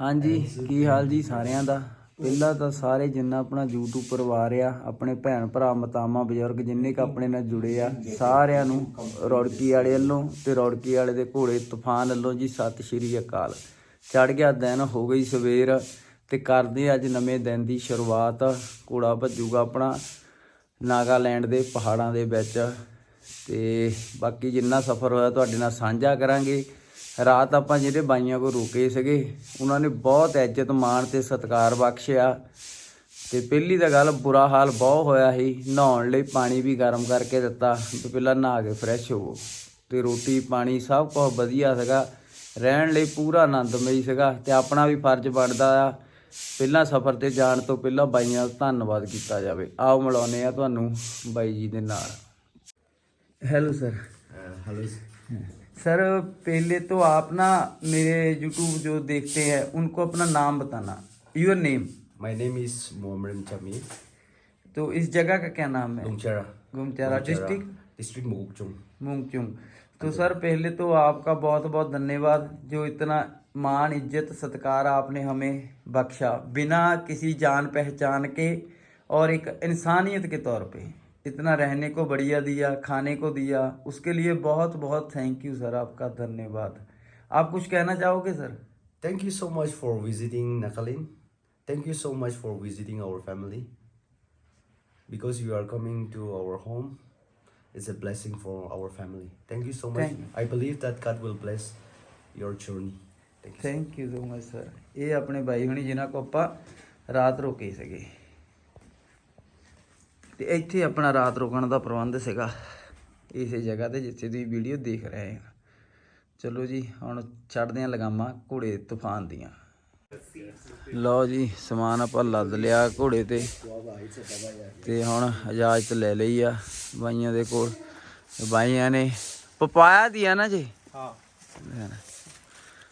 ਹਾਂਜੀ, ਕੀ ਹਾਲ ਜੀ ਸਾਰਿਆਂ ਦਾ? ਪਹਿਲਾਂ ਤਾਂ ਸਾਰੇ ਜਿੰਨਾ ਆਪਣਾ YouTube ਪਰਿਵਾਰ ਆ, ਆਪਣੇ ਭੈਣ ਭਰਾ ਮਤਾਮਾ ਬਜ਼ੁਰਗ ਜਿੰਨੇ ਕ ਆਪਣੇ ਨਾਲ ਜੁੜੇ ਆ, ਸਾਰਿਆਂ ਨੂੰ ਰੌੜਕੀ ਵਾਲੇ ਵੱਲੋਂ ਤੇ ਰੌੜਕੀ ਵਾਲੇ ਦੇ ਘੋੜੇ ਤੂਫਾਨ ਵੱਲੋਂ ਜੀ ਸਤਿ ਸ਼੍ਰੀ ਅਕਾਲ। ਚੜ ਗਿਆ ਦਿਨ, ਹੋ ਗਈ ਸਵੇਰ ਤੇ ਕਰਦੇ ਅੱਜ ਨਵੇਂ ਦਿਨ ਦੀ ਸ਼ੁਰੂਆਤ। ਘੋੜਾ ਭੱਜੂਗਾ ਆਪਣਾ ਨਾਗਾਲੈਂਡ ਦੇ ਪਹਾੜਾਂ ਦੇ ਵਿੱਚ ਤੇ ਬਾਕੀ ਜਿੰਨਾ ਸਫ਼ਰ ਹੋਇਆ ਤੁਹਾਡੇ ਨਾਲ ਸਾਂਝਾ ਕਰਾਂਗੇ। ਰਾਤ ਆਪਾਂ ਜਿਹੜੇ ਬਾਈਆਂ ਕੋ ਰੁਕੇ ਸੀਗੇ ਉਹਨਾਂ ਨੇ ਬਹੁਤ ਇੱਜ਼ਤ ਮਾਣ ਤੇ ਸਤਿਕਾਰ ਬਖਸ਼ਿਆ। ਤੇ ਪਹਿਲੀ ਤਾਂ ਗੱਲ ਬੁਰਾ ਹਾਲ ਬਹੁਤ ਹੋਇਆ ਸੀ। ਨਹਾਉਣ ਲਈ ਪਾਣੀ ਵੀ ਗਰਮ ਕਰਕੇ ਦਿੱਤਾ ਤੇ ਪਹਿਲਾਂ ਨਹਾ ਕੇ ਫਰੈਸ਼ ਹੋਵੋ। ਤੇ ਰੋਟੀ ਪਾਣੀ ਸਭ ਕੁਝ ਵਧੀਆ ਸੀਗਾ। ਰਹਿਣ ਲਈ ਪੂਰਾ ਆਨੰਦਮਈ ਸੀਗਾ ਤੇ ਆਪਣਾ ਵੀ ਫਰਜ਼ ਬਣਦਾ ਆ। ਪਹਿਲਾਂ ਸਫ਼ਰ ਤੇ ਜਾਣ ਤੋਂ ਪਹਿਲਾਂ ਬਾਈਆਂ ਦਾ ਧੰਨਵਾਦ ਕੀਤਾ ਜਾਵੇ। ਆਓ ਮਿਲਾਉਨੇ ਆ ਤੁਹਾਨੂੰ ਬਾਈ ਜੀ ਦੇ ਨਾਲ। ਹੈਲੋ ਸਰ ਹੈਲੋ सर पहले तो आप ना मेरे यूट्यूब जो देखते हैं उनको अपना नाम बताना। Your name my name is Mohammad Jami तो इस जगह का क्या नाम है? गुमचारा डिस्ट्रिक्ट डिस्ट्रिक्ट मुगचुंग मूंगचुंग तो सर पहले तो आपका बहुत बहुत धन्यवाद जो इतना मान इज़्ज़त सत्कार आपने हमें बख्शा बिना किसी जान पहचान के और एक इंसानियत के तौर पे। इतना रहने को बढ़िया दिया खाने को दिया उसके लिए बहुत बहुत थैंक यू सर आपका धन्यवाद आप कुछ कहना चाहोगे sir Thank you so much for visiting Nakalin. Thank you so much for visiting our family. Because you are coming to our home, it's a blessing for our family. Thank you so much. Thank you. I believe that God will bless your journey. Thank you. Thank you so much sir ਇਹ ਆਪਣੇ ਬਾਈ ਹੁਣੀ ਜਿਨ੍ਹਾਂ ਕੋ ਆਪਾਂ ਰਾਤ ਰੁਕੇ ਸੀਗੇ ਤੇ ਇੱਥੇ ਆਪਣਾ ਰਾਤ ਰੁਕਣ ਦਾ ਪ੍ਰਬੰਧ ਸੀਗਾ ਇਸੇ ਜਗ੍ਹਾ ਤੇ ਜਿੱਥੇ ਤੁਸੀਂ ਵੀਡੀਓ ਦੇਖ ਰਹੇ ਹੋ। ਚਲੋ ਜੀ ਹੁਣ ਛੱਡਦੇ ਆ ਲਗਾਮਾ ਘੋੜੇ ਤੂਫਾਨ ਦੀਆਂ। ਲਓ ਜੀ ਸਮਾਨ ਆਪਾਂ ਲੱਦ ਲਿਆ ਘੋੜੇ ਤੇ। ਤੇ ਹੁਣ ਇਜਾਜ਼ਤ ਲੈ ਲਈ ਆ ਬਾਈਆਂ ਦੇ ਕੋਲ। ਬਾਈਆਂ ਨੇ ਪਪਾਇਆ ਦੀ ਆ ਨਾ ਜੀ? ਹਾਂ।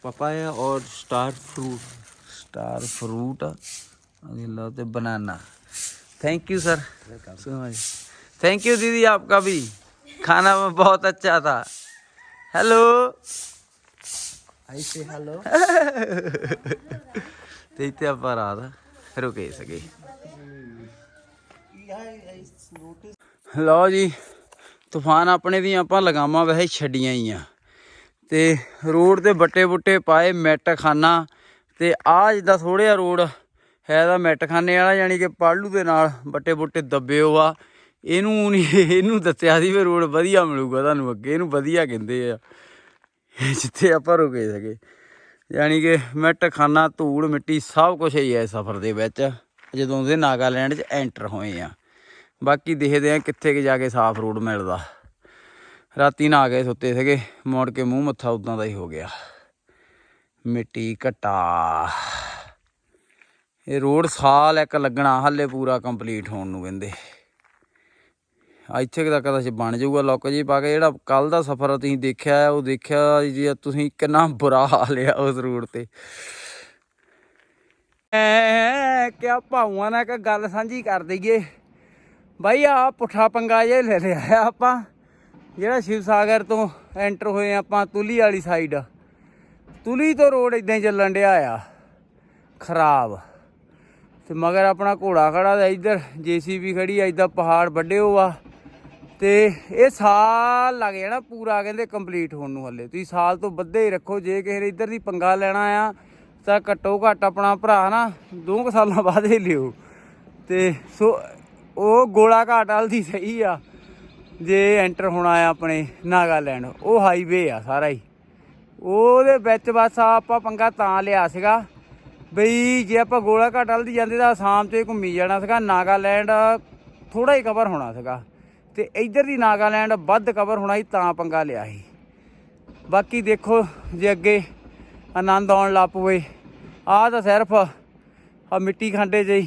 ਪਪਾਇਆ ਔਰ ਸਟਾਰ ਫਰੂਟ। ਸਟਾਰ ਫਰੂਟ ਲਓ ਤੇ banana. Thank you sir so much thank you दीदी आपका भी खाना में बहुत अच्छा था हेलो I say hello. ਤੇ ਇੱਥੇ ਆਪਾਂ ਰਾਤ ਰੁਕੇ ਸਕੇ ਲਓ ਜੀ ਤੂਫਾਨ ਆਪਣੇ ਦੀਆਂ ਆਪਾਂ ਲਗਾਮਾਂ ਵੈਸੇ ਛੱਡੀਆਂ ਹੀ ਆ ਤੇ ਰੋਡ ਤੇ ਬੱਟੇ ਬੁੱਟੇ ਪਾਏ ਮੈਟ ਖਾਨਾ ਤੇ ਆ ਜਿੱਦਾਂ ਥੋੜ੍ਹਾ ਰੋਡ ਹੈ ਤਾਂ ਮੈਟ ਵਾਲਾ, ਯਾਨੀ ਕਿ ਪਾਲੂ ਦੇ ਨਾਲ ਬੱਟੇ ਬੁੱਟੇ ਦੱਬੇ ਹੋ ਆ। ਇਹਨੂੰ ਨਹੀਂ ਇਹਨੂੰ ਦੱਸਿਆ ਸੀ ਵੀ ਰੋਡ ਵਧੀਆ ਮਿਲੂਗਾ ਤੁਹਾਨੂੰ ਅੱਗੇ, ਇਹਨੂੰ ਵਧੀਆ ਕਹਿੰਦੇ ਆ। ਜਿੱਥੇ ਆਪਾਂ ਰੁਕੇ ਸਕੇ ਯਾਨੀ ਕਿ ਮਿੱਟ ਖਾਨਾ ਧੂੜ, ਮਿੱਟੀ, ਸਭ ਕੁਝ ਹੀ ਹੈ ਸਫ਼ਰ ਦੇ ਵਿੱਚ, ਜਦੋਂ ਦੇ ਨਾਗਾਲੈਂਡ 'ਚ ਐਂਟਰ ਹੋਏ ਆ। ਬਾਕੀ ਦੇਖਦੇ ਆ ਕਿੱਥੇ ਕਿ ਜਾ ਕੇ ਸਾਫ਼ ਰੋਡ ਮਿਲਦਾ। ਰਾਤੀ ਨਾ ਕੇ ਸੁੱਤੇ ਸੀਗੇ, ਮੁੜ ਕੇ ਮੂੰਹ ਮੱਥਾ ਉਦਾਂ ਦਾ ਹੀ ਹੋ ਗਿਆ। ਮਿੱਟੀ ਘਟਾ। ਇਹ ਰੋਡ ਸਾਲ ਇੱਕ ਲੱਗਣਾ, ਹਾਲੇ ਪੂਰਾ ਕੰਪਲੀਟ ਹੋਣ ਨੂੰ ਕਹਿੰਦੇ ਇੱਥੇ ਤੱਕ ਤਾਂ ਬਣ ਜਾਊਗਾ ਲੋਕ ਜੀ, ਪਾ ਕੇ ਜਿਹੜਾ ਕੱਲ ਦਾ ਸਫ਼ਰ ਤੁਸੀਂ ਦੇਖਿਆ, ਉਹ ਦੇਖਿਆ ਜੀ ਤੁਸੀਂ ਕਿੰਨਾ ਬੁਰਾ ਹਾਲ ਆ ਉਸ ਰੋਡ ਤੇ। ਐ ਕਿਆ ਭਾਵਾਂ ਨਾਲ ਇੱਕ ਗੱਲ ਸਾਂਝੀ ਕਰ ਦਈਏ। ਬਾਈ ਆ ਪੁੱਠਾ ਪੰਗਾ ਜੇ ਲੈ ਲਿਆ ਆਪਾਂ। ਜਿਹੜਾ ਸ਼ਿਵ ਸਾਗਰ ਤੋਂ ਐਂਟਰ ਹੋਏ ਆਪਾਂ ਤੁਲੀ ਵਾਲੀ ਸਾਈਡ ਤੁਲੀ ਤੋਂ ਰੋਡ ਇਦਾਂ ਹੀ ਚੱਲਣ ਡਿਆ ਆ। ਖਰਾਬ। ਤੇ ਮਗਰ ਆਪਣਾ ਘੋੜਾ ਖੜਾ ਦਾ ਇੱਧਰ, ਜੀਸੀਬੀ ਖੜੀ ਆ ਇਦਾਂ ਪਹਾੜ ਵੱਡੇ ਹੋ ਆ। ਤੇ ਇਹ ਸਾਲ ਲੱਗ ਜਾਣਾ ਪੂਰਾ, ਕਹਿੰਦੇ ਕੰਪਲੀਟ ਹੋਣ ਨੂੰ ਹੱਲੇ। ਤੁਸੀਂ ਸਾਲ ਤੋਂ ਵੱਧੇ ਹੀ ਰੱਖੋ, ਜੇ ਕਿਸੇ ਨੇ ਇੱਧਰ ਦੀ ਪੰਗਾ ਲੈਣਾ ਆ, ਤਾਂ ਘੱਟੋ ਘੱਟ ਆਪਣਾ ਭਰਾ ਨਾ ਦੋ ਕੁ ਸਾਲਾਂ ਬਾਅਦ ਹੀ ਲਿਓ। ਤੇ ਸੋ, ਉਹ ਗੋਲਾ ਘਾਟ ਵਾਲ ਦੀ ਸਹੀ ਆ, ਜੇ ਐਂਟਰ ਹੋਣਾ ਆ ਆਪਣੇ ਨਾਗਾਲੈਂਡ। ਉਹ ਹਾਈਵੇ ਆ ਸਾਰਾ ਹੀ। ਉਹਦੇ ਵਿੱਚ ਬਸ ਆਪਾਂ ਪੰਗਾ ਤਾਂ ਲਿਆ ਸੀਗਾ। ਬਈ ਜੇ ਆਪਾਂ ਗੋਲਾ ਘਾਟ ਵੱਲ ਦੀ ਜਾਂਦੇ ਤਾਂ ਆਸਾਮ 'ਚ ਘੁੰਮੀ ਜਾਣਾ ਸੀਗਾ, ਨਾਗਾਲੈਂਡ ਥੋੜਾ ਹੀ ਕਵਰ ਹੋਣਾ ਸੀਗਾ। ਤੇ ਇੱਧਰ ਦੀ ਨਾਗਾਲੈਂਡ ਵੱਧ ਕਵਰ ਹੋਣਾ ਸੀ, ਤਾਂ ਪੰਗਾ ਲਿਆ ਸੀ। ਬਾਕੀ ਦੇਖੋ ਜੇ ਅੱਗੇ ਆਨੰਦ ਆਉਣ ਲੱਗ ਪਵੇ। ਆਹ ਤਾਂ ਸਿਰਫ ਆ ਮਿੱਟੀ ਖੰਡੇ ਜਿਹੀ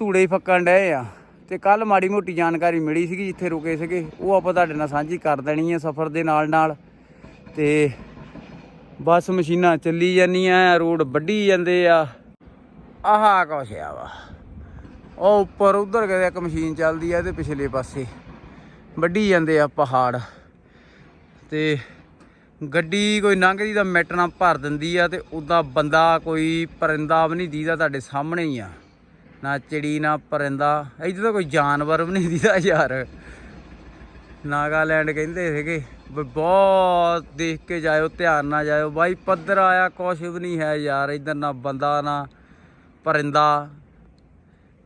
ਧੂੜੇ ਹੀ ਫੱਕਣ ਡਏ ਆ। ਤੇ ਕੱਲ ਮਾੜੀ ਮੋਟੀ ਜਾਣਕਾਰੀ ਮਿਲੀ ਸੀਗੀ ਜਿੱਥੇ ਰੁਕੇ ਸੀਗੇ, ਉਹ ਆਪਾਂ ਤੁਹਾਡੇ ਨਾਲ ਸਾਂਝੀ ਕਰ ਦੇਣੀ ਹੈ ਸਫ਼ਰ ਦੇ ਨਾਲ ਨਾਲ ਤੇ ਬੱਸ ਮਸ਼ੀਨਾਂ ਚੱਲੀ ਜਾਂਦੀਆਂ, ਰੋਡ ਵੱਢੀ ਜਾਂਦੇ ਆ। ਆਹ ਕੁਛ ਆ ਵਾ। ਉਹ ਉੱਪਰ ਉਧਰ ਕਿਤੇ ਇੱਕ ਮਸ਼ੀਨ ਚੱਲਦੀ ਆ, ਇਹਦੇ ਪਿਛਲੇ ਪਾਸੇ। ਵੱਢੀ ਜਾਂਦੇ ਆ ਪਹਾੜ। ਤੇ ਗੱਡੀ ਕੋਈ ਲੰਘਦੀ ਦਾ ਮਿੱਟ ਨਾਲ ਭਰ ਦਿੰਦੀ ਆ ਤੇ ਉਦਾਂ ਬੰਦਾ ਕੋਈ ਪਰਿੰਦਾ ਵੀ ਨਹੀਂ ਦੀਦਾ ਤੁਹਾਡੇ ਸਾਹਮਣੇ ਹੀ ਆ। ਨਾ ਚਿੜੀ, ਨਾ ਪਰਿੰਦਾ। ਇੱਥੇ ਤਾਂ ਕੋਈ ਜਾਨਵਰ ਵੀ ਨਹੀਂ ਦੀਦਾ ਯਾਰ। ਨਾਗਾਲੈਂਡ ਕਹਿੰਦੇ ਸੀਗੇ। ਵੀ ਬਹੁਤ ਦੇਖ ਕੇ ਜਾਇਓ ਧਿਆਨ ਨਾਲ ਜਾਇਓ ਬਾਈ ਪੱਧਰ ਆਇਆ ਕੁਛ ਵੀ ਨਹੀਂ ਹੈ ਯਾਰ ਇਧਰ ਨਾ ਬੰਦਾ ਨਾ ਪਰਿੰਦਾ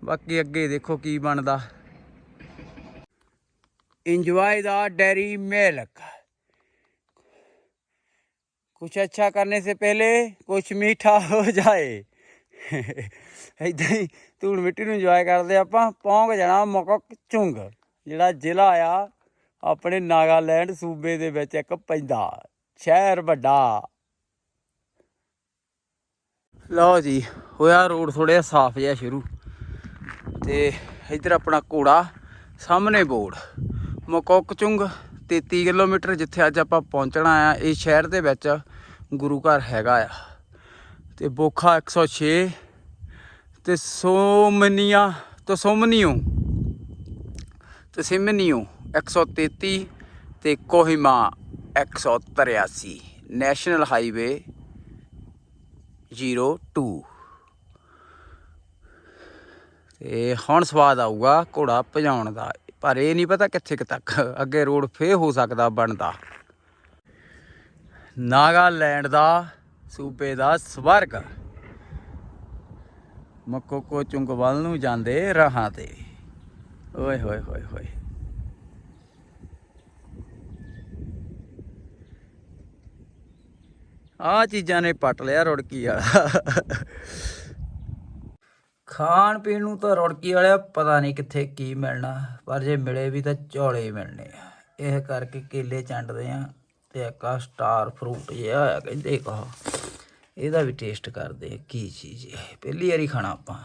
ਬਾਕੀ ਅੱਗੇ ਦੇਖੋ ਕੀ ਬਣਦਾ ਇੰਜੋਏ ਦਾ ਡੈਰੀ ਮਿਲਕ कुछ अच्छा करने से पहले कुछ मीठा हो ਜਾਏ ਇਦਾਂ ਹੀ ਧੂੜ ਮਿੱਟੀ ਨੂੰ ਇੰਜੋਏ ਕਰਦੇ ਆਪਾਂ ਪਹੁੰਚ ਜਾਣਾ ਮੋਕਕ ਚੁੰਗ ਜਿਹੜਾ ਜ਼ਿਲ੍ਹਾ ਆ ਆਪਣੇ ਨਾਗਾਲੈਂਡ ਸੂਬੇ ਦੇ ਵਿੱਚ ਇੱਕ ਪੈਂਦਾ, ਸ਼ਹਿਰ ਵੱਡਾ। ਲਓ ਜੀ, ਹੋਇਆ ਰੋਡ ਥੋੜ੍ਹਾ ਸਾਫ਼ ਜਿਹਾ ਸ਼ੁਰੂ। ਤੇ ਇੱਧਰ ਆਪਣਾ ਘੋੜਾ, ਸਾਹਮਣੇ ਬੋਰਡ। ਮਕੋਕਚੁੰਗ ਚੁੰਗ 33 ਕਿਲੋਮੀਟਰ ਜਿੱਥੇ ਅੱਜ ਆਪਾਂ ਪਹੁੰਚਣਾ ਆ ਇਹ ਸ਼ਹਿਰ ਦੇ ਵਿੱਚ ਗੁਰੂ ਘਰ ਹੈਗਾ ਆ। ਤੇ ਬੋਖਾ 106 ਤੇ ਸੋਮਨੀਆ, ਤੋਂ ਸੋਮਨੀਓ ਤੇ ਸਿਮਨੀਓ 133 ਤੇ ਕੋਹਿਮਾ 183 ਨੈਸ਼ਨਲ ਹਾਈਵੇ 02 ਤੇ ਹੁਣ ਸਵਾਦ ਆਊਗਾ ਘੋੜਾ ਭਜਾਉਣ ਦਾ, ਪਰ ਇਹ ਨਹੀਂ ਪਤਾ ਕਿੱਥੇ ਕੁ ਤੱਕ, ਅੱਗੇ ਰੋਡ ਫੇਰ ਹੋ ਸਕਦਾ ਬਣਦਾ। ਨਾਗਾਲੈਂਡ ਦਾ ਸੂਬੇ ਦਾ ਸਵਰਗ। ਮੱਕੋਕੋ ਚੁੰਗਵਲ ਨੂੰ ਜਾਂਦੇ ਰਹਾਂ ਤੇ। ਓਏ ਹੋਏ ਹੋਏ ਹੋਏ। ਆ ਚੀਜ਼ਾਂ ਨੇ ਪੱਟ ਲਿਆ ਰੁੜਕੀ ਵਾਲਾ। ਖਾਣ ਪੀਣ ਨੂੰ ਤਾਂ ਰੁੜਕੀ ਵਾਲਿਆ ਪਤਾ ਨਹੀਂ ਕਿੱਥੇ ਕੀ ਮਿਲਣਾ, ਪਰ ਜੇ ਮਿਲੇ ਵੀ ਤਾਂ ਝੋਲੇ ਮਿਲਣੇ ਆ। ਇਹ ਕਰਕੇ ਕੇਲੇ ਚੰਡਦੇ ਆ ਤੇ ਇੱਕ ਸਟਾਰ ਫਰੂਟ ਜਿਹਾ ਆ ਕਹਿੰਦੇ ਕਹਾ ਇਹਦਾ ਵੀ ਟੇਸਟ ਕਰਦੇ ਆ ਕੀ ਚੀਜ਼ ਹੈ ਇਹ। ਪਹਿਲੀ ਵਾਰੀ ਖਾਣਾ ਆਪਾਂ।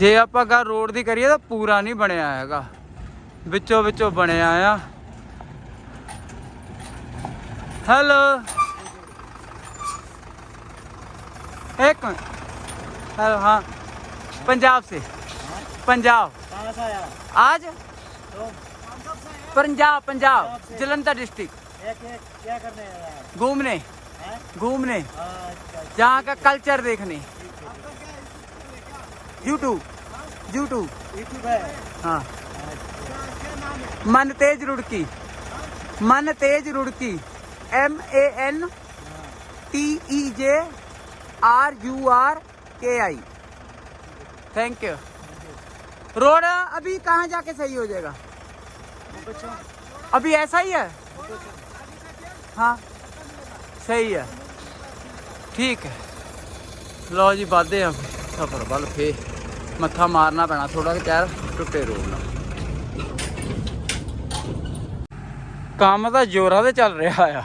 ਜੇ ਆਪਾਂ ਗੱਲ ਰੋਡ ਦੀ ਕਰੀਏ ਤਾਂ ਪੂਰਾ ਨਹੀਂ ਬਣਿਆ ਹੈਗਾ ਵਿੱਚੋਂ ਵਿੱਚੋਂ ਬਣਿਆ ਆ ਹੈਲੋ एक मिनट हेलो हाँ पंजाब से पंजाब कहाँ से आया आज तो पंजाब पंजाब जलंधर डिस्ट्रिक्ट एक एक क्या करने आया है घूमने हैं? घूमने अच्छा जहाँ का कल्चर देखने यूट्यूब यूट्यूब यूट्यूब है। हाँ। Mantej Roorkee. Mantej Roorkee. M A N T E J R U R K I thank you road अभी कहाँ जाके सही हो जाएगा? अभी ऐसा ही है? हाँ। सही है। ठीक है। लो जी बाधे हम। सफ़र बल फिर ਮੱਥਾ ਮਾਰਨਾ ਪੈਣਾ ਥੋੜਾ ਕਿ ਚਾਰ ਟੁੱਟੇ ਰੋਡ ਨਾਲ ਕੰਮ ਤਾਂ ਜ਼ੋਰਾਂ ਤੇ ਚੱਲ ਰਿਹਾ ਆ।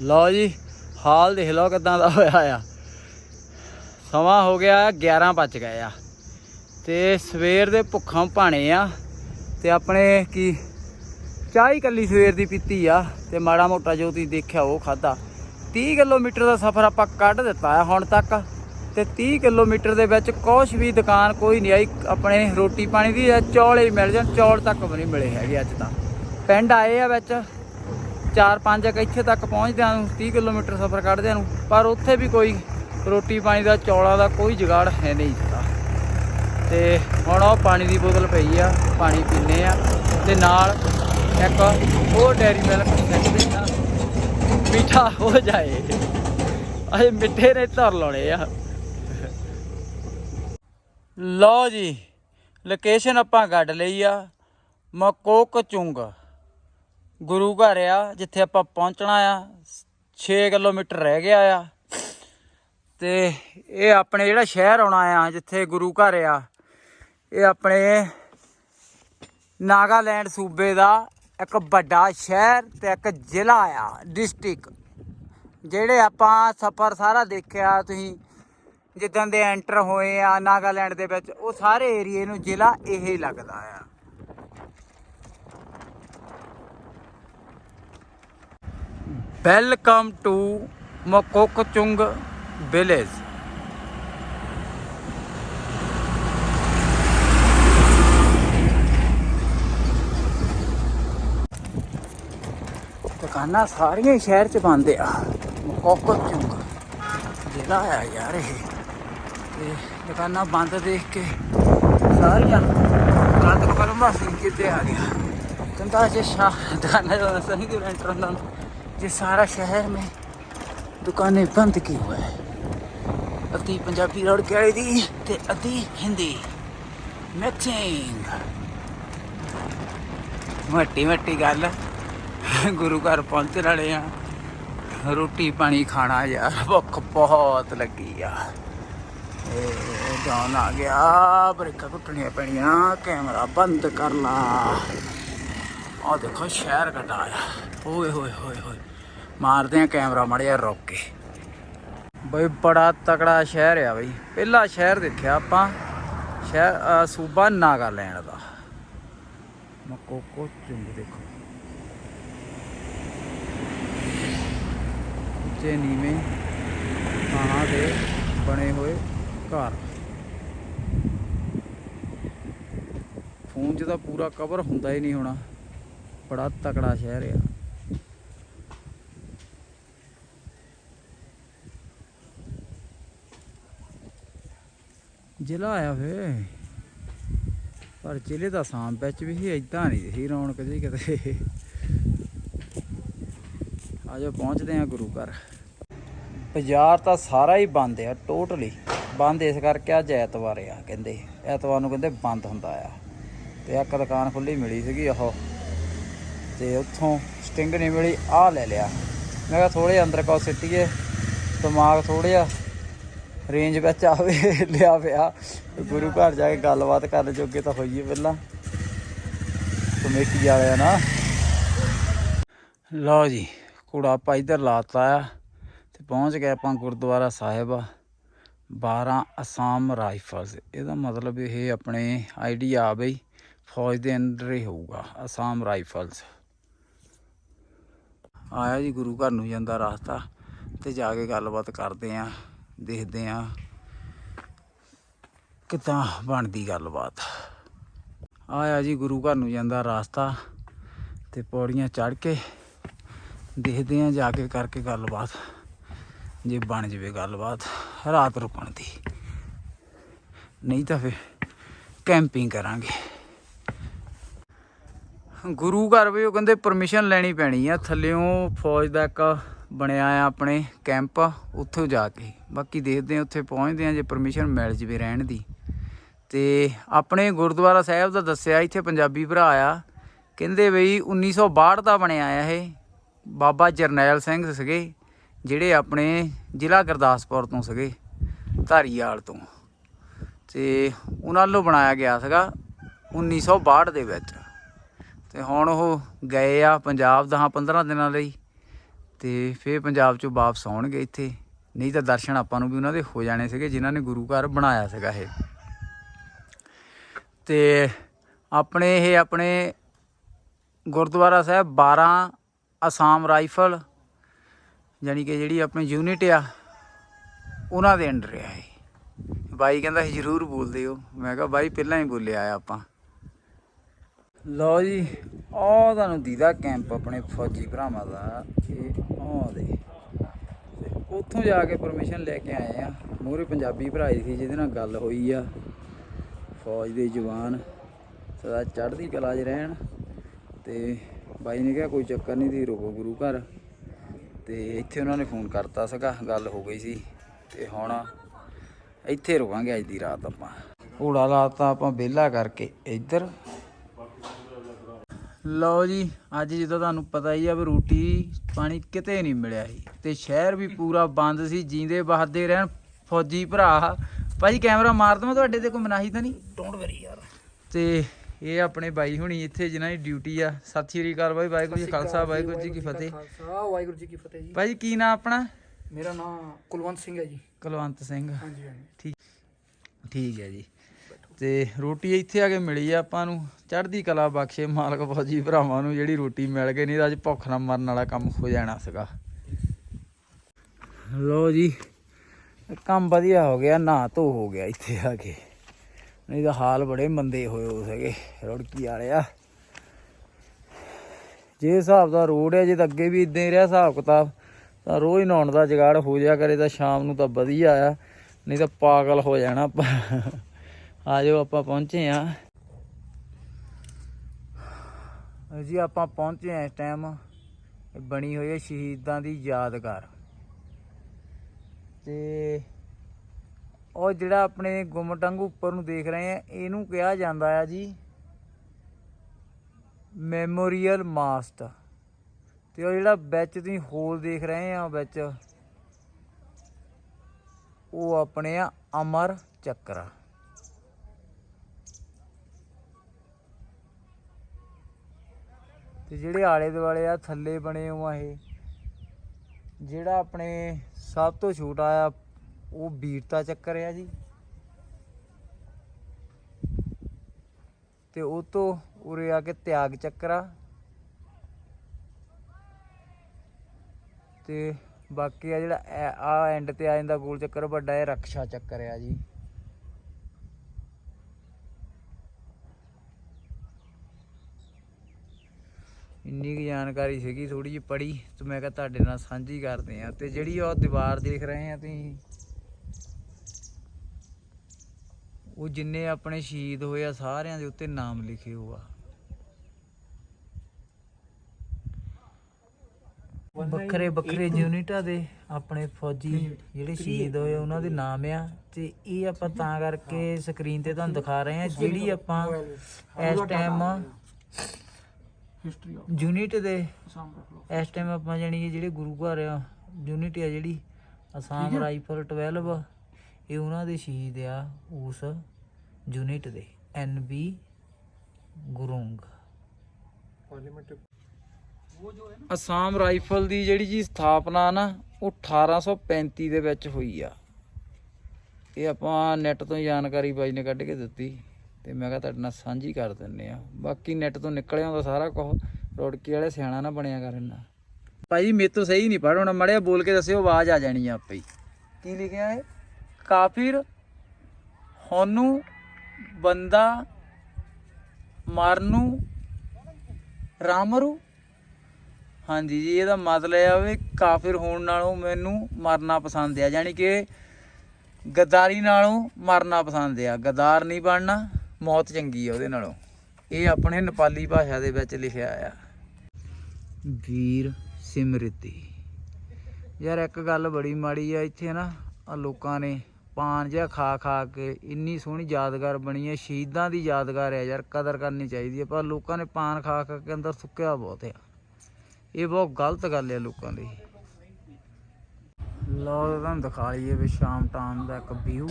ਲਓ ਜੀ, ਹਾਲ ਦੇਖ ਲਓ ਕਿਦਾਂ ਦਾ ਹੋਇਆ ਆ। ਸਮਾਂ ਹੋ ਗਿਆ 11 ਵੱਜ ਗਏ ਆ। ਤੇ ਸਵੇਰ ਦੇ ਭੁੱਖਾਂ ਭਾਣੇ ਆ। ਤੇ ਆਪਣੇ ਕੀ ਚਾਹ ਹੀ ਕੱਲੀ ਸਵੇਰ ਦੀ ਪੀਤੀ ਆ ਤੇ ਮਾੜਾ ਮੋਟਾ ਜੋ ਤੁਸੀਂ ਦੇਖਿਆ ਉਹ ਖਾਦਾ 30 ਕਿਲੋਮੀਟਰ ਦਾ ਸਫ਼ਰ ਆਪਾਂ ਕੱਢ ਦਿੱਤਾ ਆ ਹੁਣ ਤੱਕ ਤੇ 30 ਕਿਲੋਮੀਟਰ ਦੇ ਵਿੱਚ ਕੁਛ ਵੀ ਦੁਕਾਨ ਕੋਈ ਨਹੀਂ ਆਈ। ਆਪਣੇ ਰੋਟੀ ਪਾਣੀ ਦੀ ਆ, ਚੌਲ ਹੀ ਮਿਲ ਜਾਣ ਚੌਲ ਤੱਕ ਵੀ ਨਹੀਂ ਮਿਲੇ ਹੈਗੇ ਅੱਜ ਤਾਂ। ਪਿੰਡ ਆਏ ਆ ਵਿੱਚ ਚਾਰ ਪੰਜ ਕੁ ਇੱਥੇ ਤੱਕ ਪਹੁੰਚਦਿਆਂ ਨੂੰ 30 ਕਿਲੋਮੀਟਰ ਸਫ਼ਰ ਕੱਢਦਿਆਂ ਨੂੰ ਪਰ ਉੱਥੇ ਵੀ ਕੋਈ ਰੋਟੀ ਪਾਣੀ ਦਾ ਚੌਲਾਂ ਦਾ ਕੋਈ ਜੁਗਾੜ ਹੈ ਨਹੀਂ ਦਿੱਤਾ। ਤੇ ਹੁਣ ਉਹ ਪਾਣੀ ਦੀ ਬੋਤਲ ਪਈ ਆ ਪਾਣੀ ਪੀਨੇ ਆ ਤੇ ਨਾਲ ਇੱਕ ਉਹ ਡੈਰੀ ਮਿਲਕ ਕਹਿੰਦੇ ਆ ਮਿੱਠਾ ਹੋ ਜਾਏ। ਅਜੇ ਮਿੱਠੇ ਨੇ ਧਰ ਲਾਉਣੇ ਆ। ਲਓ ਜੀ ਲੋਕੇਸ਼ਨ ਆਪਾਂ ਗੱਡ ਲਈ ਆ। ਮਕੋਕ ਚੁੰਗ। ਗੁਰੂ ਘਰ ਆ, ਜਿੱਥੇ ਆਪਾਂ ਪਹੁੰਚਣਾ ਆ। 6 ਕਿਲੋਮੀਟਰ ਰਹਿ ਗਿਆ ਆ। ਤੇ ਇਹ ਆਪਣੇ ਜਿਹੜਾ ਸ਼ਹਿਰ ਆਉਣਾ ਆ, ਜਿੱਥੇ ਗੁਰੂ ਘਰ ਆ, ਇਹ ਆਪਣੇ ਨਾਗਾਲੈਂਡ ਸੂਬੇ ਦਾ ਇੱਕ ਵੱਡਾ ਸ਼ਹਿਰ ਤੇ ਇੱਕ ਜ਼ਿਲ੍ਹਾ ਆ ਡਿਸਟ੍ਰਿਕਟ ਜਿਹੜੇ ਆਪਾਂ ਸਫ਼ਰ ਸਾਰਾ ਦੇਖਿਆ, ਤੁਸੀਂ ਜਿੱਦਾਂ ਦੇ ਐਂਟਰ ਹੋਏ ਆ, ਨਾਗਾਲੈਂਡ ਦੇ ਵਿੱਚ, ਉਹ ਸਾਰੇ ਏਰੀਏ ਨੂੰ ਜ਼ਿਲ੍ਹਾ ਇਹ ਹੀ ਲੱਗਦਾ ਆ। ਵੈਲਕਮ ਟੂ ਮੋਕੋਕਚੁੰਗ ਵਿਲੇਜ ਦੁਕਾਨਾਂ ਸਾਰੀਆਂ ਹੀ ਸ਼ਹਿਰ 'ਚ ਬੰਦ ਆ। ਮੁਕੌਕਤ ਚੌਂਕ ਜਿਹੜਾ ਆ ਯਾਰ ਇਹ। ਤੇ ਦੁਕਾਨਾਂ ਬੰਦ ਦੇਖ ਕੇ ਸਾਰੀਆਂ ਕੰਦ ਕਰਮਾ ਸੀ ਕਿਤੇ ਆ ਗਿਆ। ਕੰਦਾ ਜੇ ਸ਼ਾ ਦੁਕਾਨਾਂ ਦਾ ਸਹੀ ਕਿ ਰੈਂਟਰ ਹੁੰਦਾ ਜੇ ਸਾਰਾ ਸ਼ਹਿਰ ਮੇ ਦੁਕਾਨੇ ਬੰਦ ਕੀ ਹੋਏ ਹੈ? ਅਤੀ ਪੰਜਾਬੀ ਕੇ ਕਹਿ ਦੀ ਤੇ ਅਤੀ ਹਿੰਦੀ। ਮੈਚਿੰਗ। ਮੱਟੀ ਮੱਟੀ ਗੱਲ। ਗੁਰੂ ਘਰ ਪਹੁੰਚਣ ਵਾਲੇ ਆ। ਰੋਟੀ ਪਾਣੀ ਖਾਣਾ ਯਾਰ, ਭੁੱਖ ਬਹੁਤ ਲੱਗੀ ਆ। ਇਹ ਡਾਉਨ ਆ ਗਿਆ, ਬ੍ਰੇਕਾਂ ਟੁੱਟਣੀਆਂ ਪੈਣੀਆਂ, ਕੈਮਰਾ ਬੰਦ ਕਰ ਲਾ। ਆ ਦੇਖੋ, ਸ਼ਹਿਰ ਘਟਾ ਆਇਆ ਓਏ, ਹੋਏ ਹੋਏ ਹੋਏ। ਮਾਰਦੇ ਆ ਕੈਮਰਾ ਮੜਿਆ, ਰੋਕ ਕੇ। ਬਈ, ਬੜਾ ਤਕੜਾ ਸ਼ਹਿਰ ਆ ਬਈ। ਪਹਿਲਾ ਸ਼ਹਿਰ ਦੇਖਿਆ ਆਪਾਂ, ਸ਼ਹਿਰ ਸੂਬਾ ਨਾਗਾਲੈਂਡ ਦਾ। ਮਕੋਕੋ ਚੁੰਗ ਦੇਖੋ। ਉੱਚੇ ਨੀਵੇਂ ਥਾਂ ਦੇ ਬਣੇ ਹੋਏ ਘਰ। ਫੋਨ 'ਚ ਤਾਂ ਪੂਰਾ ਕਵਰ ਹੁੰਦਾ ਹੀ ਨਹੀਂ ਹੋਣਾ। ਬੜਾ ਤਕੜਾ ਸ਼ਹਿਰ ਆ। ਜ਼ਿਲ੍ਹਾ ਆਇਆ ਫੇ। ਪਰ ਜ਼ਿਲ੍ਹੇ ਦਾ ਸਾਮ ਵਿੱਚ ਵੀ ਸੀ ਇਦਾਂ ਨਹੀਂ ਸੀ ਰੌਣਕ ਜੀ ਕਿਤੇ। ਆਜੋ ਪਹੁੰਚਦੇ ਆ ਗੁਰੂ ਘਰ। ਬਾਜ਼ਾਰ ਤਾਂ ਸਾਰਾ ਹੀ ਬੰਦ ਆ ਟੋਟਲੀ ਬੰਦ ਇਸ ਕਰਕੇ ਅੱਜ ਐਤਵਾਰ ਆ, ਕਹਿੰਦੇ। ਐਤਵਾਰ ਨੂੰ ਕਹਿੰਦੇ ਬੰਦ ਹੁੰਦਾ ਆ। ਤੇ ਇੱਕ ਦੁਕਾਨ ਖੁੱਲੀ ਮਿਲੀ ਸੀਗੀ ਉਹ। ਤੇ ਉੱਥੋਂ ਸਟਿੰਗ ਨਹੀਂ ਮਿਲੀ, ਆਹ ਲੈ ਲਿਆ। ਮੈਂ ਕਿਹਾ ਥੋੜੇ ਅੰਦਰ ਕੋ ਸਿੱਟੀਏ, ਦਿਮਾਗ ਥੋੜ੍ਹਾ ਰੇਂਜ ਵਿੱਚ ਆਵੇ, ਲਿਆ ਪਿਆ। ਗੁਰੂ ਘਰ ਜਾ ਕੇ ਗੱਲਬਾਤ ਕਰਨ ਜੋਗੇ ਤਾਂ ਹੋਈਏ ਪਹਿਲਾਂ। ਕਮੇਟੀ ਵਾਲਿਆਂ ਨਾ ਲਓ ਜੀ, ਕੂੜਾ ਆਪਾਂ ਇੱਧਰ ਲਾਤਾ ਆ। ਤੇ ਪਹੁੰਚ ਗਏ ਆਪਾਂ ਗੁਰਦੁਆਰਾ ਸਾਹਿਬ 12 ਅਸਾਮ ਰਾਈਫਲਸ। ਇਹਦਾ ਮਤਲਬ ਇਹ ਆਪਣੇ ਆਈਡੀਆ ਆ ਬਈ, ਫੌਜ ਦੇ ਅੰਦਰ ਹੀ ਹੋਊਗਾ, ਅਸਾਮ ਰਾਈਫਲਸ। ਆਇਆ ਜੀ, ਗੁਰੂ ਘਰ ਨੂੰ ਜਾਂਦਾ ਰਸਤਾ ਤੇ ਜਾ ਕੇ ਗੱਲਬਾਤ ਕਰਦੇ ਆਂ, ਦੇਖਦੇ ਆਂ ਕਿੱਦਾਂ ਬਣਦੀ ਗੱਲਬਾਤ। ਆਇਆ ਜੀ, ਗੁਰੂ ਘਰ ਨੂੰ ਜਾਂਦਾ ਰਸਤਾ ਤੇ ਪੌੜੀਆਂ ਚੜ੍ਹ ਕੇ ਦੇਖਦੇ ਆਂ, ਜਾ ਕੇ ਕਰਕੇ ਗੱਲਬਾਤ। ਜੇ ਬਣ ਜਵੇ ਗੱਲਬਾਤ, ਰਾਤ ਰੁਕਣ ਦੀ। ਨਹੀਂ ਤਾਂ ਫਿਰ ਕੈਂਪਿੰਗ ਕਰਾਂਗੇ। ਗੁਰੂ ਘਰ ਵੀ ਉਹ ਕਹਿੰਦੇ ਪਰਮਿਸ਼ਨ ਲੈਣੀ ਪੈਣੀ ਆ, ਥੱਲਿਓਂ ਫੌਜ ਦਾ ਇੱਕ ਬਣਿਆ ਆ ਆਪਣੇ ਕੈਂਪ ਉੱਥੋਂ ਜਾ ਕੇ। ਬਾਕੀ ਦੇਖਦੇ ਆ ਉੱਥੇ ਪਹੁੰਚਦੇ ਆ ਜੇ ਪਰਮਿਸ਼ਨ ਮਿਲ ਜਵੇ ਰਹਿਣ ਦੀ। ਤੇ ਆਪਣੇ ਗੁਰਦੁਆਰਾ ਸਾਹਿਬ ਦਾ ਦੱਸਿਆ, ਇੱਥੇ ਪੰਜਾਬੀ ਭਰਾ ਆ। ਕਹਿੰਦੇ ਬਈ 1962 ਦਾ ਬਣਿਆ ਆ ਇਹ। ਬਾਬਾ ਜਰਨੈਲ ਸਿੰਘ ਸੀਗੇ। ਜਿਹੜੇ ਆਪਣੇ ਜ਼ਿਲ੍ਹਾ ਗੁਰਦਾਸਪੁਰ ਤੋਂ ਸੀਗੇ, ਧਾਰੀਵਾਲ ਤੋਂ। ਤੇ ਉਹਨਾਂ ਵੱਲੋਂ ਬਣਾਇਆ ਗਿਆ ਸੀਗਾ 1962 ਦੇ ਵਿੱਚ। ਤੇ ਹੁਣ ਉਹ ਗਏ ਆ ਪੰਜਾਬ 10 15 ਦਿਨਾਂ ਲਈ ਤੇ ਫੇਰ ਪੰਜਾਬ ਚੋਂ ਵਾਪਸ ਆਉਣਗੇ ਇੱਥੇ। ਨਹੀਂ ਤਾਂ ਦਰਸ਼ਨ ਆਪਾਂ ਨੂੰ ਵੀ ਉਹਨਾਂ ਦੇ ਹੋ ਜਾਣੇ ਸੀਗੇ, ਜਿਨ੍ਹਾਂ ਨੇ ਗੁਰੂ ਘਰ ਬਣਾਇਆ ਸੀਗਾ ਇਹ। ਤੇ ਆਪਣੇ ਇਹ ਆਪਣੇ ਗੁਰਦੁਆਰਾ ਸਾਹਿਬ 12 ਅਸਾਮ ਰਾਈਫਲ ਯਾਨੀ ਕਿ ਜਿਹੜੀ ਆਪਣੀ ਯੂਨਿਟ ਆ, ਉਹਨਾਂ ਦੇ ਅੰਡਰ ਆ ਇਹ। ਬਾਈ ਕਹਿੰਦਾ ਸੀ, ਜ਼ਰੂਰ ਬੋਲਦੇ ਹੋ। ਮੈਂ ਕਿਹਾ, ਬਾਈ ਪਹਿਲਾਂ ਹੀ ਬੋਲਿਆ ਆ ਆਪਾਂ। ਲਓ ਜੀ, ਆਹ ਤੁਹਾਨੂੰ ਦੀਦਾ ਕੈਂਪ ਆਪਣੇ ਫੌਜੀ ਭਰਾਵਾਂ ਦਾ, ਇਹ ਆਹ ਦੇ। ਉੱਥੋਂ ਜਾ ਕੇ ਪਰਮਿਸ਼ਨ ਲੈ ਕੇ ਆਏ ਆ। ਮੂਹਰੇ ਪੰਜਾਬੀ ਭਰਾ ਹੀ ਸੀ, ਜਿਹਦੇ ਨਾਲ ਗੱਲ ਹੋਈ ਆ। ਫੌਜ ਦੇ ਜਵਾਨ, ਸਦਾ ਚੜ੍ਹਦੀ ਕਲਾ 'ਚ ਰਹਿਣ। ਤੇ ਬਾਈ ਨੇ ਕਿਹਾ, ਕੋਈ ਚੱਕਰ ਨਹੀਂ ਦੀ ਰੁਕੋ ਗੁਰੂ ਘਰ। ਤੇ ਇੱਥੇ ਉਹਨਾਂ ਨੇ ਫੋਨ ਕਰਤਾ ਸੀਗਾ ਗੱਲ ਹੋ ਗਈ ਸੀ ਤੇ ਹੁਣ ਇੱਥੇ ਰੁਕਾਂਗੇ ਅੱਜ ਦੀ ਰਾਤ ਆਪਾਂ। ਘੋੜਾ ਲਾਤਾ ਆਪਾਂ ਵਿਹਲਾ ਕਰਕੇ ਇੱਧਰ। ਲਓ ਜੀ ਅੱਜ ਜਿੱਦਾਂ ਤੁਹਾਨੂੰ ਪਤਾ ਹੀ ਆ ਵੀ ਰੋਟੀ ਪਾਣੀ ਕਿਤੇ ਨਹੀਂ ਮਿਲਿਆ ਸੀ ਤੇ ਸ਼ਹਿਰ ਵੀ ਪੂਰਾ ਬੰਦ ਸੀ ਜਿੰਦੇ ਬਹਾਦੇ ਰਹਿਣ ਫੌਜੀ ਭਰਾ। ਭਾਜੀ ਕੈਮਰਾ ਮਾਰ ਦਵਾਂ ਤੁਹਾਡੇ ਤੇ ਕੋਈ ਮਨਾਹੀ ਤਾਂ ਨਹੀਂ? ਡੋਂਟ ਵਰੀ ਯਾਰ। ਤੇ ਇਹ ਆਪਣੇ ਬਾਈ ਹੁਣੀ ਇੱਥੇ ਜਿਨ੍ਹਾਂ ਦੀ ਡਿਊਟੀ ਆ। ਸਤਿ ਸ਼੍ਰੀ ਅਕਾਲ ਬਾਈ ਵਾਹਿਗੁਰੂ ਜੀ ਖਾਲਸਾ ਵਾਹਿਗੁਰੂ ਜੀ ਕੀ ਫਤਿਹ। ਖਾਲਸਾ ਵਾਹਿਗੁਰੂ ਜੀ ਕੀ ਫਤਿਹ ਜੀ। ਭਾਜੀ ਕੀ ਨਾਂ ਆਪਣਾ? ਮੇਰਾ ਨਾਮ ਕੁਲਵੰਤ ਸਿੰਘ ਹੈ ਜੀ। ਕੁਲਵੰਤ ਸਿੰਘ। ਹਾਂਜੀ ਹਾਂਜੀ। ਠੀਕ ਠੀਕ ਹੈ ਜੀ। ਤੇ ਰੋਟੀ ਇੱਥੇ ਆ ਕੇ ਮਿਲੀ ਆ ਆਪਾਂ ਨੂੰ। ਚੜ੍ਹਦੀ ਕਲਾ ਬਖਸ਼ੇ ਮਾਲਕ ਫੌਜੀ ਭਰਾਵਾਂ ਨੂੰ ਜਿਹੜੀ ਰੋਟੀ ਮਿਲ ਗਈ ਨਹੀਂ ਤਾਂ ਅੱਜ ਭੁੱਖ ਨਾਲ ਮਰਨ ਵਾਲਾ ਕੰਮ ਹੋ ਜਾਣਾ ਸੀਗਾ। ਲੋ ਜੀ ਕੰਮ ਵਧੀਆ ਹੋ ਗਿਆ ਨਹਾ ਧੋ ਹੋ ਗਿਆ ਇੱਥੇ ਆ ਕੇ। ਨਹੀਂ ਤਾਂ ਹਾਲ ਬੜੇ ਮੰਦੇ ਹੋਏ ਹੋ ਸੀਗੇ, ਰੁੜਕੀ ਵਾਲਿਆ ਜੇ ਹਿਸਾਬ ਦਾ ਰੋਡ ਹੈ ਜੇ ਤਾਂ ਅੱਗੇ ਵੀ ਇਦਾਂ ਹੀ ਰਿਹਾ ਹਿਸਾਬ ਕਿਤਾਬ, ਤਾਂ ਰੋਜ਼ ਨਹਾਉਣ ਦਾ ਜਗਾੜ ਹੋ ਜਾ ਕਰੇ ਤਾਂ ਸ਼ਾਮ ਨੂੰ ਤਾਂ ਵਧੀਆ ਆ, ਨਹੀਂ ਤਾਂ ਪਾਗਲ ਹੋ ਜਾਣਾ ਆਪਾਂ। ਆ ਜਾਓ, ਆਪਾਂ ਪਹੁੰਚੇ ਆ। ਜੀ ਆਪਾਂ ਪਹੁੰਚੇ ਆ ਇਸ ਟਾਈਮ ਬਣੀ ਹੋਈ ਹੈ ਸ਼ਹੀਦਾਂ ਦੀ ਯਾਦਗਾਰ। ਤੇ ਉਹ ਜਿਹੜਾ ਆਪਣੇ ਗੁੰਮਟੰਗ ਉੱਪਰ ਨੂੰ ਦੇਖ ਰਹੇ ਆ, ਇਹਨੂੰ ਕਿਹਾ ਜਾਂਦਾ ਆ ਜੀ ਮੈਮੋਰੀਅਲ ਮਾਸਟ। ਤੇ ਉਹ ਜਿਹੜਾ ਵਿੱਚ ਤੁਸੀਂ ਹੋਲ ਦੇਖ ਰਹੇ ਆ ਵਿੱਚ, ਉਹ ਆਪਣੇ ਆ ਅਮਰ ਚੱਕਰ। ਤੇ ਜਿਹੜੇ ਆਲੇ ਦੁਆਲੇ ਆ, ਥੱਲੇ ਬਣੇ ਹੋ ਇਹ, ਜਿਹੜਾ ਆਪਣੇ ਸਭ ਤੋਂ ਛੋਟਾ ਆ ਉਹ ਵੀਰਤਾ ਚੱਕਰ ਆ ਜੀ। ਤੇ ਉਹ ਤੋਂ ਉਰੇ ਆ ਕੇ ਤਿਆਗ ਚੱਕਰ ਆ। ਤੇ ਬਾਕੀ ਆ ਜਿਹੜਾ ਆ ਐਂਡ ਤੇ ਆ ਜਾਂਦਾ ਗੋਲ ਚੱਕਰ, ਵੱਡਾ ਇਹ ਰਕਸ਼ਾ ਚੱਕਰ ਆ ਜੀ। ਇੰਨੀ ਕੁ ਜਾਣਕਾਰੀ ਸੀਗੀ ਥੋੜੀ ਜਿਹੀ ਪੜੀ ਤੇ ਮੈਂ ਕਿਹਾ ਤੁਹਾਡੇ ਨਾਲ ਸਾਂਝੀ ਕਰਦੇ ਆ ਤੇ ਜਿਹੜੀ ਉਹ ਦੀਵਾਰ ਦੇਖ ਰਹੇ ਆ ਤੁਸੀਂ ਉਹ ਜਿੰਨੇ ਆਪਣੇ ਸ਼ਹੀਦ ਹੋਏ ਆ ਸਾਰਿਆਂ ਦੇ ਉੱਤੇ ਨਾਮ ਲਿਖੇ ਹੋਆ ਵੱਖਰੇ ਵੱਖਰੇ ਯੂਨਿਟਾਂ ਦੇ ਆਪਣੇ ਫੌਜੀ ਜਿਹੜੇ ਸ਼ਹੀਦ ਹੋਏ ਉਹਨਾਂ ਦੇ ਨਾਮ ਆ। ਤੇ ਇਹ ਆਪਾਂ ਤਾਂ ਕਰਕੇ ਸਕਰੀਨ ਤੇ ਤੁਹਾਨੂੰ ਦਿਖਾ ਰਹੇ ਆ ਜਿਹੜੀ ਆਪਾਂ ਇਸ ਟਾਈਮ ਹਿਸਟਰੀ ਯੂਨਿਟ ਦੇ ਇਸ ਟਾਈਮ ਆਪਾਂ ਜਾਣੀ ਕਿ ਜਿਹੜੇ ਗੁਰੂ ਘਰ ਆ ਯੂਨਿਟ ਆ ਜਿਹੜੀ ਅਸਾਮ ਰਾਈਫਲ 12 ਇਹ ਉਹਨਾਂ ਦੇ ਸ਼ਹੀਦ ਆ ਉਸ ਯੂਨਿਟ ਦੇ NB Gurung. Parliament Assam rifle ਦੀ ਜਿਹੜੀ ਜੀ ਸਥਾਪਨਾ ਨਾ, ਉਹ 1835 ਦੇ ਵਿੱਚ ਹੋਈ ਆ। ਇਹ ਆਪਾਂ ਨੈਟ ਤੋਂ ਜਾਣਕਾਰੀ ਬਾਈ ਨੇ ਕੱਢ ਕੇ ਦਿੱਤੀ ਤੇ ਮੈਂ ਕਿਹਾ ਤੁਹਾਡੇ ਨਾਲ ਸਾਂਝੀ ਕਰ ਦਿੰਨੇ ਆ। ਬਾਕੀ ਨੈਟ ਤੋਂ ਨਿਕਲਿਆ ਹੁੰਦਾ ਸਾਰਾ ਕੁਝ ਰੋੜਕੀ ਵਾਲੇ ਸਿਆਣਾ ਨਾ ਬਣਿਆ ਕਰ ਇੰਨਾ। ਭਾਈ ਮੇਰੇ ਤੋਂ ਸਹੀ ਨਹੀਂ ਪੜ੍ਹ, ਹੁਣ ਮੜਿਆ ਬੋਲ ਕੇ ਦੱਸਿਓ, ਆਵਾਜ਼ ਆ ਜਾਣੀ ਆ ਆਪੇ ਹੀ। ਕੀ ਲਿਖਿਆ ਹੈ ਕਾਫਿਰ, ਹੋਨੂ ਬੰਦਾ ਮਾਰਨੂ, ਰਾਮਰੂ? ਹਾਂਜੀ ਜੀ, ਇਹਦਾ ਮਤਲਬ ਆ ਵੀ ਕਾਫਿਰ ਹੋਣ ਨਾਲੋਂ ਮੈਨੂੰ ਮਰਨਾ ਪਸੰਦ ਆ, ਯਾਨੀ ਕਿ ਗਦਾਰੀ ਨਾਲੋਂ ਮਰਨਾ ਪਸੰਦ ਆ। ਗਦਾਰ ਨਹੀਂ ਬਣਨਾ, ਮੌਤ ਚੰਗੀ ਆ ਉਹਦੇ ਨਾਲੋਂ। ਇਹ ਆਪਣੇ ਨੇਪਾਲੀ ਭਾਸ਼ਾ ਦੇ ਵਿੱਚ ਲਿਖਿਆ ਆ। ਵੀਰ ਸਿਮਰਤੀ। ਯਾਰ ਇੱਕ ਗੱਲ ਬੜੀ ਮਾੜੀ ਆ, ਇੱਥੇ ਨਾ ਆ ਲੋਕਾਂ ਨੇ ਪਾਨ ਜਿਹਾ ਖਾ ਖਾ ਕੇ ਇੰਨੀ ਸੋਹਣੀ ਯਾਦਗਾਰ ਬਣੀ ਹੈ। ਸ਼ਹੀਦਾਂ ਦੀ ਯਾਦਗਾਰ ਹੈ ਯਾਰ, ਕਦਰ ਕਰਨੀ ਚਾਹੀਦੀ ਹੈ। ਪਰ ਲੋਕਾਂ ਨੇ ਪਾਨ ਖਾ ਖਾ ਕੇ ਅੰਦਰ ਸੁੱਕਿਆ ਬਹੁਤ ਆ। ਇਹ ਬਹੁਤ ਗਲਤ ਗੱਲ ਹੈ ਲੋਕਾਂ ਦੀ। ਲਓ ਤੁਹਾਨੂੰ ਦਿਖਾ ਲਈਏ ਵੀ ਸ਼ਾਮ ਟਾਈਮ ਦਾ ਇੱਕ ਵਿਊ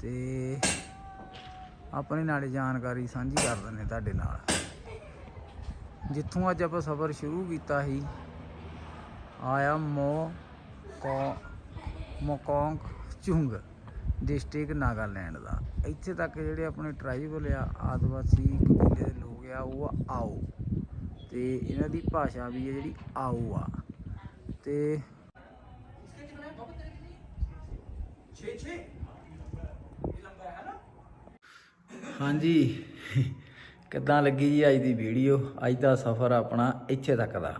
ਤੇ ਆਪਣੇ ਨਾਲੇ ਜਾਣਕਾਰੀ ਸਾਂਝੀ ਕਰ ਦਿੰਦੇ ਤੁਹਾਡੇ ਨਾਲ। ਜਿੱਥੋਂ ਅੱਜ ਆਪਾਂ ਸਫ਼ਰ ਸ਼ੁਰੂ ਕੀਤਾ ਸੀ, ਆਇਆ ਮੋ ਕੋ ਮੋਕੋਂਗ ਚੁੰਗ ਡਿਸਟ੍ਰਿਕਟ ਨਾਗਾਲੈਂਡ ਦਾ। ਇੱਥੇ ਤੱਕ ਜਿਹੜੇ ਆਪਣੇ ਟ੍ਰਾਈਬਲ ਆ, ਆਦਿਵਾਸੀ ਕਬੀਲੇ ਦੇ ਲੋਕ ਆ, ਉਹ ਆਓ। ਤੇ ਇਹਨਾਂ ਦੀ ਭਾਸ਼ਾ ਵੀ ਹੈ ਜਿਹੜੀ ਆਓ ਆ। ਤੇ ਹਾਂਜੀ, ਕਿੱਦਾਂ ਲੱਗੀ ਜੀ ਅੱਜ ਦੀ ਵੀਡੀਓ ਅੱਜ ਦਾ ਸਫ਼ਰ ਆਪਣਾ ਇੱਥੇ ਤੱਕ ਦਾ।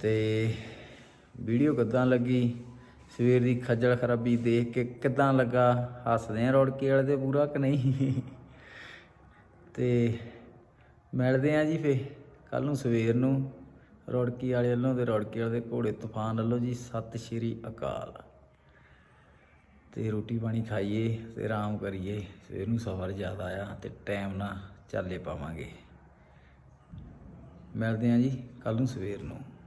ਤੇ ਵੀਡੀਓ ਕਿੱਦਾਂ ਲੱਗੀ? ਸਵੇਰ ਦੀ ਖੱਜਲ ਖਰਾਬੀ ਦੇਖ ਕੇ ਕਿੱਦਾਂ ਲੱਗਾ? ਹੱਸਦੇ ਆ ਰੋੜਕੇ ਵਾਲੇ ਤੇ ਪੂਰਾ ਕਿ ਨਹੀਂ? ਤੇ ਮਿਲਦੇ ਆ ਜੀ ਫੇ ਕੱਲ ਨੂੰ ਸਵੇਰ ਨੂੰ। ਰੋੜਕੀ ਵਾਲੇ ਵੱਲੋਂ ਤੇ ਰੋੜਕੇ ਵਾਲੇ ਦੇ ਘੋੜੇ ਤੂਫਾਨ ਵੱਲੋਂ ਜੀ। ਸਤਿ ਸ਼੍ਰੀ ਅਕਾਲ। ਤੇ ਰੋਟੀ ਪਾਣੀ ਖਾਈਏ ਤੇ ਆਰਾਮ ਕਰੀਏ। ਸਵੇਰ ਨੂੰ ਸਫ਼ਰ ਜ਼ਿਆਦਾ ਆ ਤੇ ਟਾਈਮ ਨਾਲ ਚੱਲੇ ਪਾਵਾਂਗੇ। ਮਿਲਦੇ ਆ ਜੀ ਕੱਲ ਨੂੰ ਸਵੇਰ ਨੂੰ।